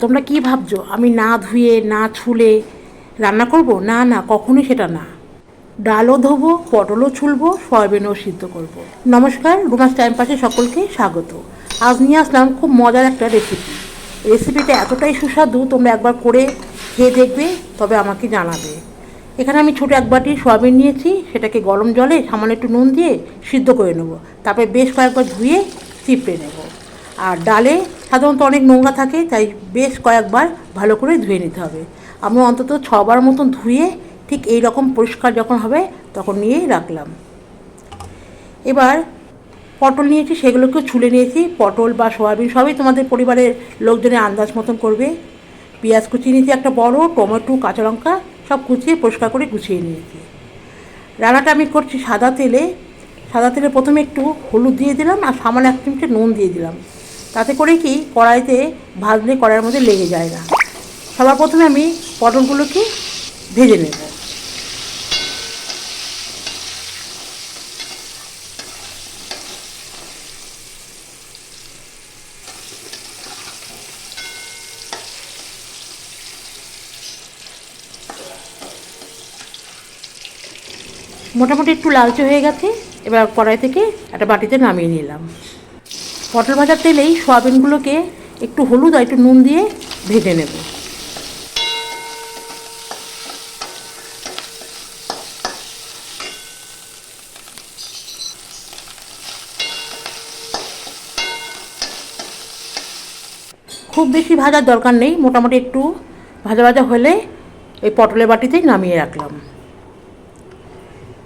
তোমরা কি ভাবছ? আমি না ধুয়ে, না ছুলে রান্না করব? না না, কখনোই সেটা না। ডালও ধোবো, পটলও ছুলবো, সয়াবিনও সিদ্ধ করব। নমস্কার, রুমাস টাইম পাশে সকলকে স্বাগত। আজ নিয়ে আসলাম খুব মজার একটা রেসিপি রেসিপিটা এতটাই সুস্বাদু, তোমরা একবার করে খেয়ে দেখবে, তবে আমাকে জানাবে। এখানে আমি ছোটো এক বাটি সয়াবিন নিয়েছি, সেটাকে গরম জলে সামান্য একটু নুন দিয়ে সিদ্ধ করে নেব। তারপরে বেশ কয়েকবার ধুয়ে চিপড়ে নেব। আর ডালে সাধারণত অনেক নোংরা থাকে, তাই বেশ কয়েকবার ভালো করে ধুয়ে নিতে হবে। আমি অন্তত ছবার মতন ধুয়ে ঠিক এই রকম পরিষ্কার যখন হবে তখন নিয়েই রাখলাম। এবার পটল নিয়েছি সেগুলোকেও ছুলে নিয়েছি। পটল বা সয়াবিন সবই তোমাদের পরিবারের লোকজনের আন্দাজ মতন করবে। পেঁয়াজ কুচিয়ে নিয়েছি একটা বড়, টমেটো, কাঁচা লঙ্কা সব কুচিয়ে পরিষ্কার করে গুছিয়ে নিয়েছি। রান্নাটা আমি করছি সাদা তেলে। সাদা তেলে প্রথমে একটু হলুদ দিয়ে দিলাম আর সামান্য এক চিমটে নুন দিয়ে দিলাম। তাতে করে কি কড়াইতে ভাজলে কড়াইয়ের মধ্যে লেগে যায় না। সবার প্রথমে আমি পটলগুলোকে ভেজে নেব। মোটামুটি একটু লালচে হয়ে গেছে, এবার কড়াই থেকে একটা বাটিতে নামিয়ে নিলাম। পটল ভাজার তেলেই সয়াবিনগুলোকে একটু হলুদ আর একটু নুন দিয়ে ভেজে নেব। খুব বেশি ভাজার দরকার নেই, মোটামুটি একটু ভাজা ভাজা হলে এই পটলের বাটিতেই নামিয়ে রাখলাম।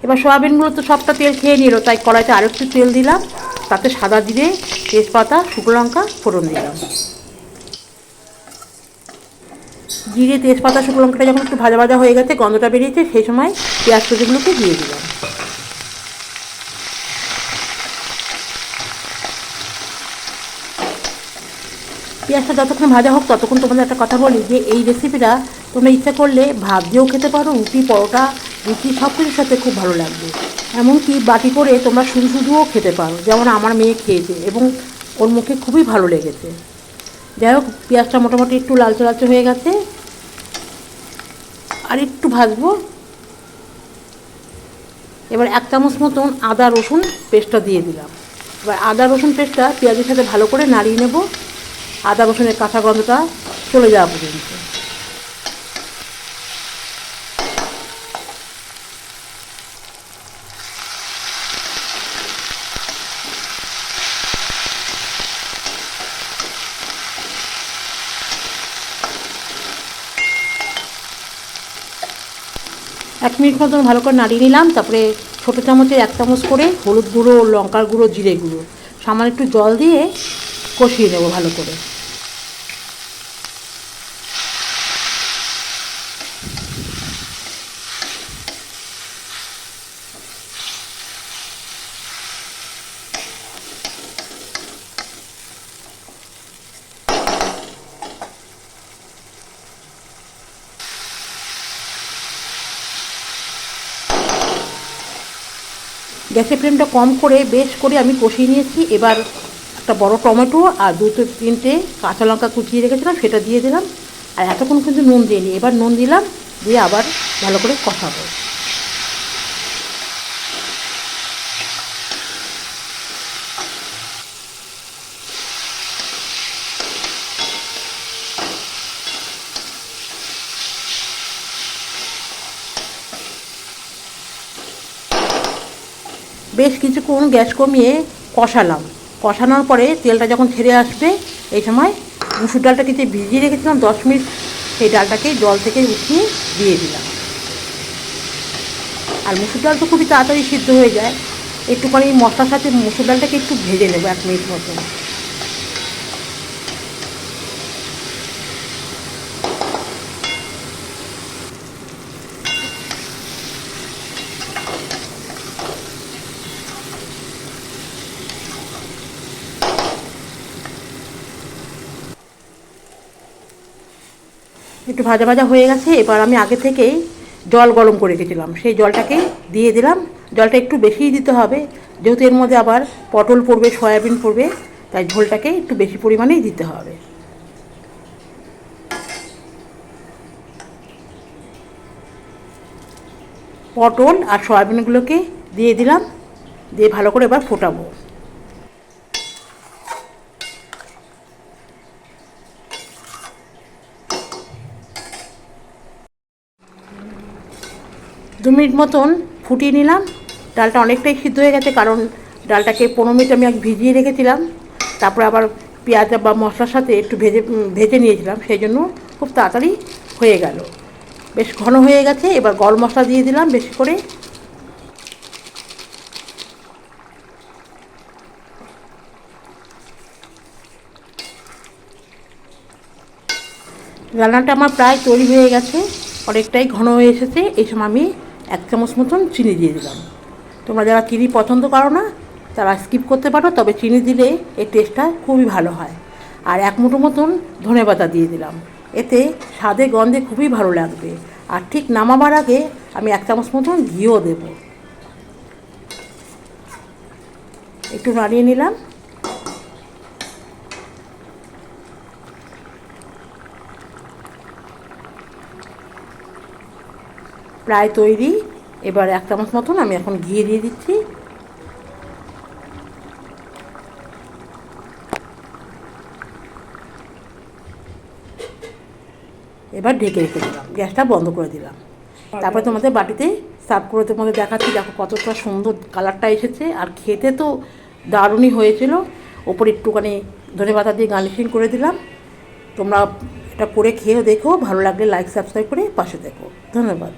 এবার সয়াবিনগুলো তো সবটা তেল খেয়ে নিল, তাই কড়াইতে আরেকটু তেল দিলাম। তাতে সাদা জিরে, তেজপাতা, শুকনো লঙ্কা ফোড়ন দিলাম। জিরে, তেজপাতা, শুকনো লঙ্কাটা যখন একটু ভাজা ভাজা হয়ে গেছে, গন্ধটা বেরিয়েছে, সেই সময় পেঁয়াজ কুচিগুলোকে দিয়ে দিলাম। পেঁয়াজটা যতক্ষণ ভাজা হোক, ততক্ষণ তোমাদের একটা কথা বলি যে, এই রেসিপিটা তোমরা ইচ্ছা করলে ভাত দিয়েও খেতে পারো, রুটি, পরোটা রুটি সব কিছুর সাথে খুব ভালো লাগবে। এমনকি বাটি করে তোমরা শুধু শুধুও খেতে পারো, যেমন আমার মেয়ে খেয়েছে এবং ওর মুখে খুবই ভালো লেগেছে। যাই হোক, পেঁয়াজটা মোটামুটি একটু লালচে লালচে হয়ে গেছে। আর একটু ভাজবো। এবার এক চামচ মতন আদা, রসুন পেস্টটা দিয়ে দিলাম। এবার আদা, রসুন পেস্টটা পেঁয়াজের সাথে ভালো করে নাড়িয়ে নেব। আদা, রসুনের কাঁচা গন্ধটা চলে যাওয়া পর্যন্ত। এক মিনিট মতন ভালো করে নাড়িয়ে নিলাম, তারপরে ছোটো চামচের এক চামচ করে হলুদ গুঁড়ো, লঙ্কার গুঁড়ো, জিরে গুঁড়ো। সামান্য একটু জল দিয়ে কষিয়ে নেব ভালো করে। গ্যাসের ফ্লেমটা কম করে বেশ করে আমি কষিয়ে নিয়েছি। এবার একটা বড় টমেটো আর দুটো তিনটে কাঁচা লঙ্কা কুচিয়ে রেখেছিলাম, সেটা দিয়ে দিলাম। আর এতক্ষণ কিন্তু নুন দিইনি। এবার নুন দিলাম, দিয়ে আবার ভালো করে কষাবো। বেশ কিছুক্ষণ গ্যাস কমিয়ে কষালাম। কষানোর পরে তেলটা যখন ছেড়ে আসবে, এই সময় মুসুর ডালটা কিছু ভিজিয়ে রেখেছিলাম, দশ মিনিট সেই ডালটাকে জল থেকে উঠিয়ে দিয়ে দিলাম। আর মুসুর ডাল তো খুবই তাড়াতাড়ি সিদ্ধ হয়ে যায়। একটুখানি মশলার সাথে মুসুর ডালটাকে একটু ভেজে নেব এক মিনিট মতন। একটু ভাজা ভাজা হয়ে গেছে, এবার আমি আগে থেকেই জল গরম করে রেখেছিলাম। সেই জলটাকে দিয়ে দিলাম। জলটা একটু বেশিই দিতে হবে, যেহেতু এর মধ্যে আবার পটল পড়বে, সয়াবিন পড়বে, তাই ঝোলটাকে একটু বেশি পরিমাণেই দিতে হবে। পটল আর সয়াবিনগুলোকে দিয়ে দিলাম, দিয়ে ভালো করে এবার ফোটাবো। দু মিনিট মতন ফুটিয়ে নিলাম। ডালটা অনেকটাই সিদ্ধ হয়ে গেছে, কারণ ডালটাকে পনেরো মিনিট আমি ভিজিয়ে রেখেছিলাম। তারপরে আবার পেঁয়াজ বা মশলার সাথে একটু ভেজে ভেজে নিয়েছিলাম, সেই জন্য খুব তাড়াতাড়ি হয়ে গেল। বেশ ঘন হয়ে গেছে, এবার গরম মশলা দিয়ে দিলাম বেশি করে। রান্নাটা আমার প্রায় তৈরি হয়ে গেছে, অনেকটাই ঘন হয়ে এসেছে, এই সময় আমি এক চামচ মতন চিনি দিয়ে দিলাম। তোমরা যারা চিনি পছন্দ করো না, তারা স্কিপ করতে পারো, তবে চিনি দিলে এই টেস্টটা খুবই ভালো হয়। আর এক মুঠো মতন ধনে পাতা দিয়ে দিলাম। এতে স্বাদে গন্ধে খুবই ভালো লাগবে। আর ঠিক নামাবার আগে আমি এক চামচ মতন ঘিও দেবো। একটু নাড়িয়ে নিলাম। প্রায় তৈরি। এবার এক চামচ মতন আমি এখন ঘি দিয়ে দিচ্ছি। এবার ঢেকে রেখে দিলাম। গ্যাসটা বন্ধ করে দিলাম। তারপরে তোমাদের বাটিতে সার্ভ করে তোমাদের দেখাচ্ছি, দেখো কতটা সুন্দর কালারটা এসেছে। আর খেতে তো দারুণই হয়েছিল। ওপরে একটুখানি ধনে পাতা দিয়ে গার্নিশিং করে দিলাম। তোমরা এটা করে খেয়েও দেখো। ভালো লাগলে লাইক সাবস্ক্রাইব করে পাশে দেখো। ধন্যবাদ।